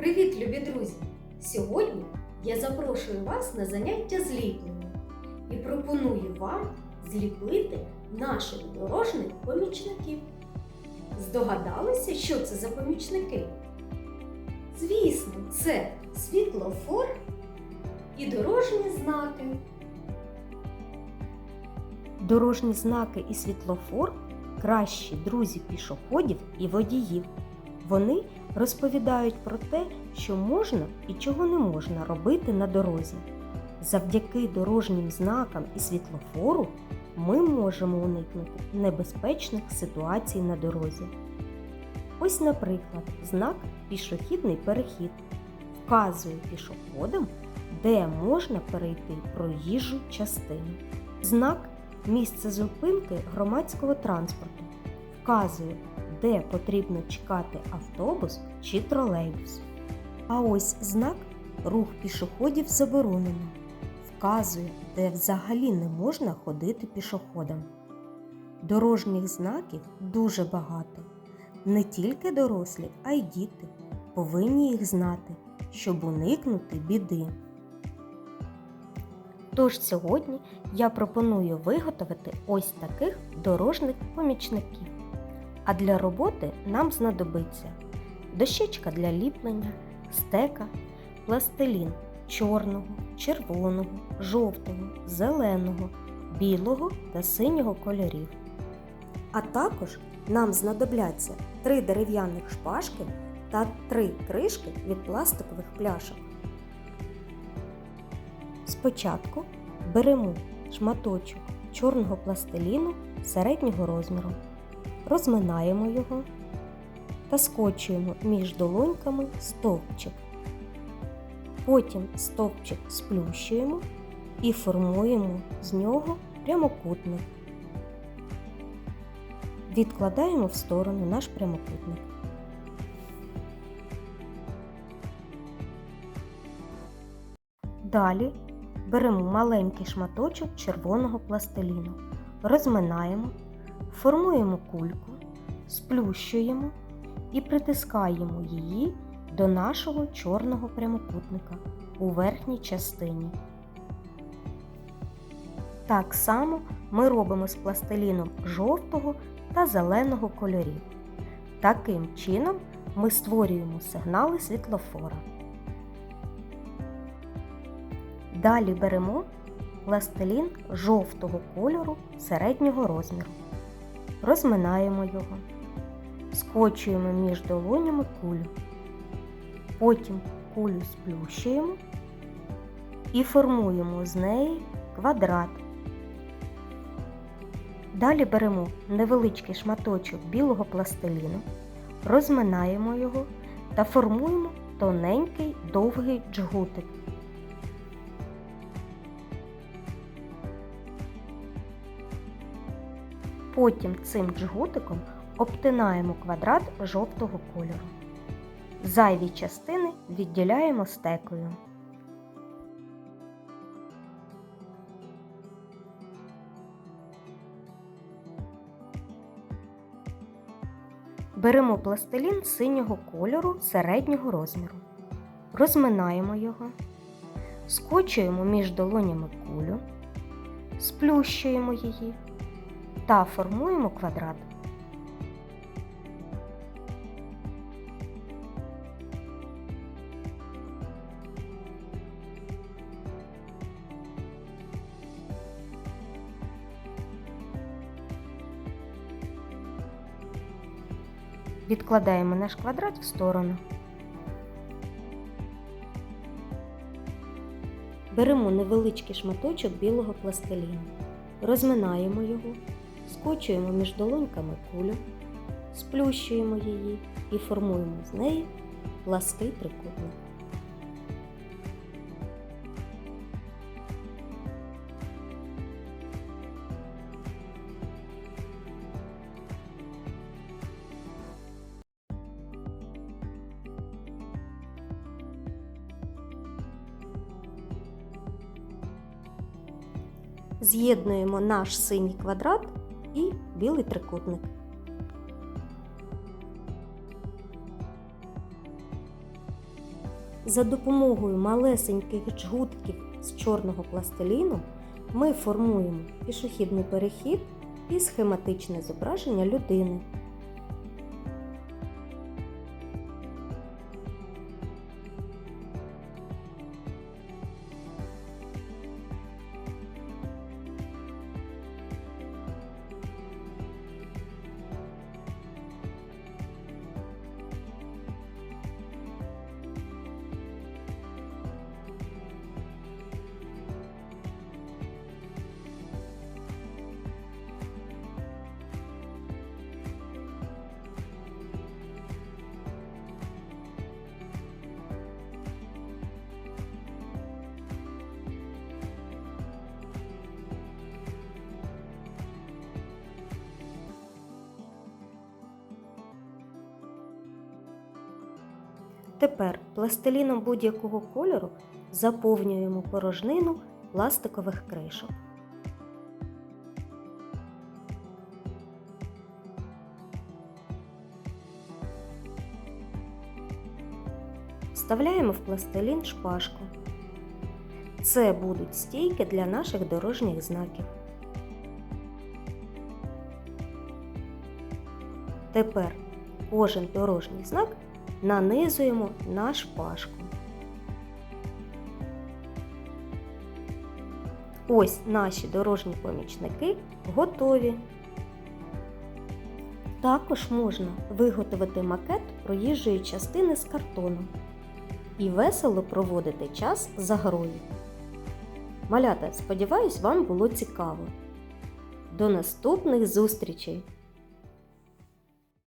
Привіт, любі друзі! Сьогодні я запрошую вас на заняття зліплення і пропоную вам зліпити наших дорожніх помічників. Здогадалися, що це за помічники? Звісно, це світлофор і дорожні знаки. Дорожні знаки і світлофор кращі друзі пішоходів і водіїв. Вони розповідають про те, що можна і чого не можна робити на дорозі. Завдяки дорожнім знакам і світлофору ми можемо уникнути небезпечних ситуацій на дорозі. Ось, наприклад, знак пішохідний перехід вказує пішоходам, де можна перейти проїжджу частину. Знак місце зупинки громадського транспорту вказує, де потрібно чекати автобус чи тролейбус. А ось знак рух пішоходів заборонено вказує, де взагалі не можна ходити пішоходам. Дорожніх знаків дуже багато. Не тільки дорослі, а й діти повинні їх знати, щоб уникнути біди. Тож сьогодні я пропоную виготовити ось таких дорожніх помічників. А для роботи нам знадобиться дощечка для ліплення, стека, пластилін чорного, червоного, жовтого, зеленого, білого та синього кольорів. А також нам знадобляться три дерев'яних шпажки та три кришки від пластикових пляшок. Спочатку беремо шматочок чорного пластиліну середнього розміру, розминаємо його та скочуємо між долоньками стовпчик. Потім стовпчик сплющуємо і формуємо з нього прямокутник. Відкладаємо в сторону наш прямокутник. Далі беремо маленький шматочок червоного пластиліну, розминаємо, формуємо кульку, сплющуємо і притискаємо її до нашого чорного прямокутника у верхній частині. Так само ми робимо з пластиліном жовтого та зеленого кольорів. Таким чином ми створюємо сигнали світлофора. Далі беремо пластилін жовтого кольору середнього розміру. Розминаємо його, скочуємо між долонями кулю. Потім кулю сплющуємо і формуємо з неї квадрат. Далі беремо невеличкий шматочок білого пластиліну, розминаємо його та формуємо тоненький довгий джгутик. Потім цим джгутиком обтинаємо квадрат жовтого кольору. Зайві частини відділяємо стекою. Беремо пластилін синього кольору середнього розміру. Розминаємо його, скочуємо між долонями кулю, сплющуємо її та формуємо квадрат. Відкладаємо наш квадрат в сторону. Беремо невеличкий шматочок білого пластиліну, розминаємо його, скочуємо між долоньками кулю, сплющуємо її і формуємо з неї плаский трикутник. З'єднуємо наш синій квадрат і білий трикутник. За допомогою малесеньких джгутків з чорного пластиліну ми формуємо пішохідний перехід і схематичне зображення людини. Тепер пластиліном будь-якого кольору заповнюємо порожнину пластикових кришок. Вставляємо в пластилін шпажку. Це будуть стійки для наших дорожніх знаків. Тепер кожен дорожній знак нанизуємо на шпажку. Ось наші дорожні помічники готові. Також можна виготовити макет проїжджої частини з картону і весело проводити час за грою. Малята, сподіваюсь, вам було цікаво. До наступних зустрічей!